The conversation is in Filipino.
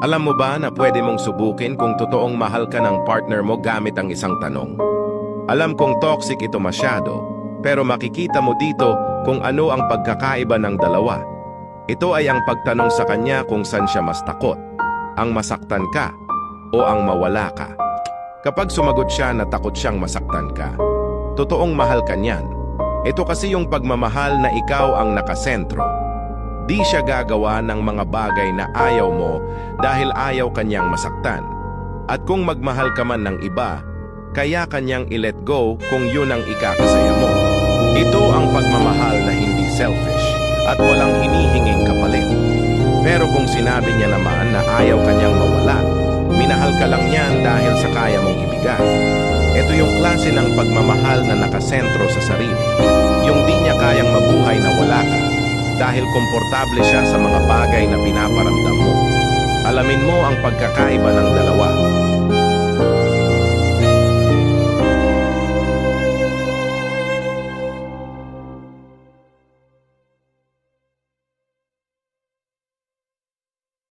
Alam mo ba na pwede mong subukin kung totoong mahal ka ng partner mo gamit ang isang tanong? Alam kong toxic ito masyado, pero makikita mo dito kung ano ang pagkakaiba ng dalawa. Ito ay ang pagtanong sa kanya kung saan siya mas takot, ang masaktan ka o ang mawala ka. Kapag sumagot siya na takot siyang masaktan ka, totoong mahal ka niyan. Ito kasi yung pagmamahal na ikaw ang nakasentro. Di siya gagawa ng mga bagay na ayaw mo dahil ayaw kanyang masaktan. At kung magmahal ka man ng iba, kaya kanyang i-let go kung yun ang ikakasaya mo. Ito ang pagmamahal na hindi selfish at walang hinihinging kapalit. Pero kung sinabi niya naman na ayaw kanyang mawala, minahal ka lang niyan dahil sa kaya mong ibigay. Ito yung klase ng pagmamahal na nakasentro sa sarili. Yung dahil komportable siya sa mga bagay na pinaparamdam mo. Alamin mo ang pagkakaiba ng dalawa